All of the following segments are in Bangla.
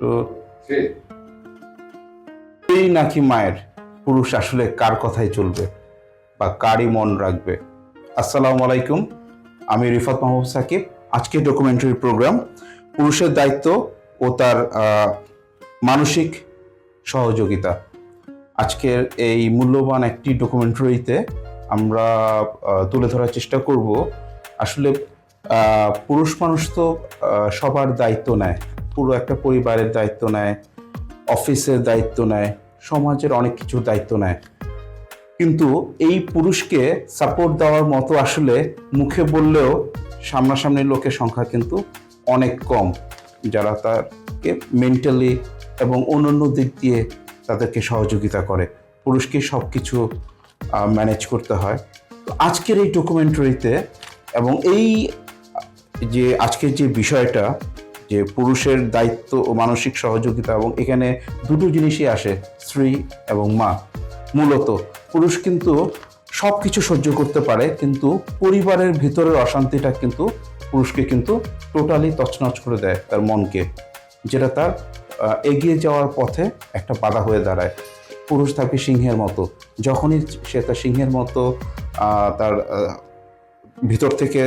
তো এই নাকি মায়ের পুরুষ আসলে কার কথাই চলবে বা কারই মন রাখবে? আসসালামু আলাইকুম, আমি রিফাত মাহবুব সাকিব। আজকে ডকুমেন্টারি প্রোগ্রাম পুরুষের দায়িত্ব ও তার মানসিক সহযোগিতা। আজকের এই মূল্যবান একটি ডকুমেন্টারিতে আমরা তুলে ধরার চেষ্টা করব। আসলে পুরুষ মানুষ তো সবার দায়িত্ব নেয়। পুরো একটা পরিবারের দায়িত্ব নেয়, অফিসের দায়িত্ব নেয়, সমাজের অনেক কিছুর দায়িত্ব নেয়। কিন্তু এই পুরুষকে সাপোর্ট দেওয়ার মতো আসলে মুখে বললেও সামনাসামনি লোকের সংখ্যা কিন্তু অনেক কম। যারা তাকে মেন্টালি এবং অন্যান্য দিক দিয়ে তাদেরকে সহযোগিতা করে। পুরুষকে সব কিছু ম্যানেজ করতে হয়। তো আজকের এই ডকুমেন্টারিতে এবং এই, যে আজকের যে বিষয়টা যে পুরুষের দায়িত্ব ও মানসিক সহযোগিতা এবং এখানে দুটো জিনিসই আসে, স্ত্রী এবং মা। মূলত পুরুষ কিন্তু সব কিছু সহ্য করতে পারে, কিন্তু পরিবারের ভিতরের অশান্তিটা কিন্তু পুরুষকে কিন্তু টোটালি তছনছ করে দেয় তার মনকে, যেটা তার এগিয়ে যাওয়ার পথে একটা বাধা হয়ে দাঁড়ায়। পুরুষ থাকে সিংহের মতো, যখনই সে তার সিংহের মতো তার ভিতর থেকে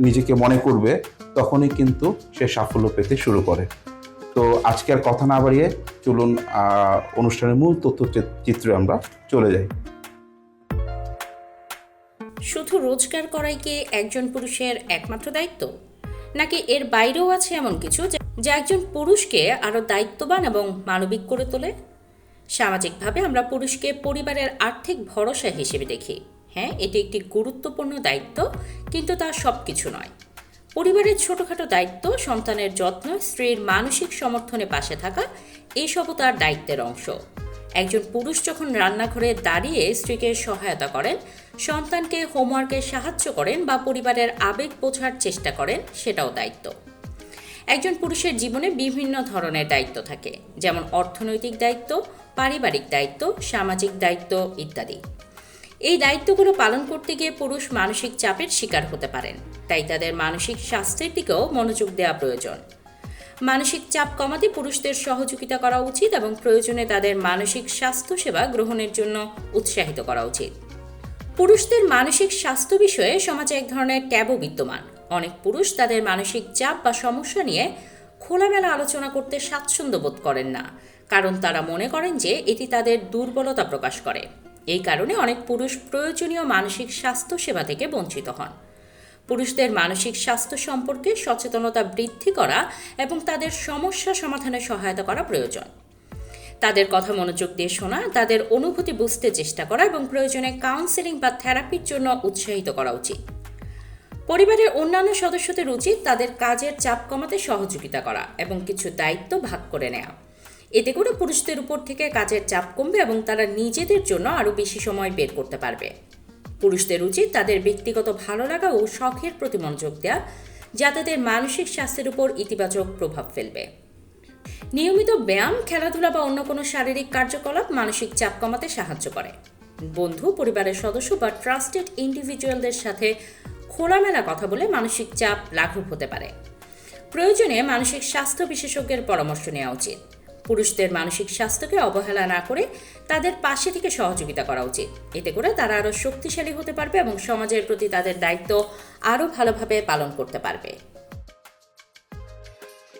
নিজেকে মনে করবে, তখনই কিন্তু সে সাফল্য পেতে শুরু করে। তো আজকে আর কথা না বাড়িয়ে চলুন অনুষ্ঠানের মূল তথ্য চিত্রে আমরা চলে যাই। শুধু রোজগার করাই কি একজন পুরুষের একমাত্র দায়িত্ব? নাকি এর বাইরেও আছে এমন কিছু যা- একজন পুরুষকে আরও দায়িত্ববান এবং মানবিক করে তোলে? সামাজিকভাবে আমরা পুরুষকে পরিবারের আর্থিক ভরসা হিসেবে দেখি। হ্যাঁ এটি একটি গুরুত্বপূর্ণ দায়িত্ব, কিন্তু তা সব কিছু নয়। পরিবারের ছোটখাটো দায়িত্ব, সন্তানের যত্ন, স্ত্রীর মানসিক সমর্থনে পাশে থাকা, এইসবও তার দায়িত্বের অংশ। একজন পুরুষ যখন রান্নাঘরে দাঁড়িয়ে স্ত্রীকে সহায়তা করেন, সন্তানকে হোমওয়ার্কে সাহায্য করেন বা পরিবারের আবেগ বোঝার চেষ্টা করেন, সেটাও দায়িত্ব। একজন পুরুষের জীবনে বিভিন্ন ধরনের দায়িত্ব থাকে, যেমন অর্থনৈতিক দায়িত্ব, পারিবারিক দায়িত্ব, সামাজিক দায়িত্ব ইত্যাদি। এই দায়িত্বগুলো পালন করতে গিয়ে পুরুষ মানসিক চাপের শিকার হতে পারেন। তাই তাদের মানসিক স্বাস্থ্যের দিকেও মনোযোগ দেওয়া প্রয়োজন। মানসিক চাপ কমাতে পুরুষদের সহযোগিতা করা উচিত এবং প্রয়োজনে তাদের মানসিক স্বাস্থ্য সেবা গ্রহণের জন্য উৎসাহিত করা উচিত। পুরুষদের মানসিক স্বাস্থ্য বিষয়ে সমাজে এক ধরনের ট্যাবও বিদ্যমান। অনেক পুরুষ তাদের মানসিক চাপ বা সমস্যা নিয়ে খোলামেলা আলোচনা করতে স্বাচ্ছন্দ্য বোধ করেন না, কারণ তারা মনে করেন যে এটি তাদের দুর্বলতা প্রকাশ করে। এই কারণে অনেক পুরুষ প্রয়োজনীয় মানসিক স্বাস্থ্য সেবা থেকে বঞ্চিত হন। পুরুষদের মানসিক স্বাস্থ্য সম্পর্কে সচেতনতা বৃদ্ধি করা এবং তাদের সমস্যা সমাধানে সহায়তা করা প্রয়োজন। তাদের কথা মনোযোগ দিয়ে শোনা, তাদের অনুভূতি বুঝতে চেষ্টা করা এবং প্রয়োজনে কাউন্সেলিং বা থেরাপির জন্য উৎসাহিত করা উচিত। পরিবারের অন্যান্য সদস্যদের উচিত তাদের কাজের চাপ কমাতে সহযোগিতা করা এবং কিছু দায়িত্ব ভাগ করে নেওয়া। এতে করে পুরুষদের উপর থেকে কাজের চাপ কমবে এবং তারা নিজেদের জন্য আরও বেশি সময় বের করতে পারবে। পুরুষদের উচিত তাদের ব্যক্তিগত ভালো লাগা ও শখের প্রতি মনোযোগ দেওয়া, যা তাদের মানসিক স্বাস্থ্যের উপর ইতিবাচক প্রভাব ফেলবে। নিয়মিত ব্যায়াম, খেলাধুলা বা অন্য কোনো শারীরিক কার্যকলাপ মানসিক চাপ কমাতে সাহায্য করে। বন্ধু, পরিবারের সদস্য বা ট্রাস্টেড ইন্ডিভিজুয়ালদের সাথে খোলামেলা কথা বলে মানসিক চাপ লাঘব হতে পারে। প্রয়োজনে মানসিক স্বাস্থ্য বিশেষজ্ঞের পরামর্শ নেওয়া উচিত। পুরুষদের মানসিক স্বাস্থ্যকে অবহেলা না করে তাদের পাশে থেকে সহযোগিতা করা উচিত। এতে করে তারা আরও শক্তিশালী হতে পারবে এবং সমাজের প্রতি তাদের দায়িত্ব আরও ভালোভাবে পালন করতে পারবে।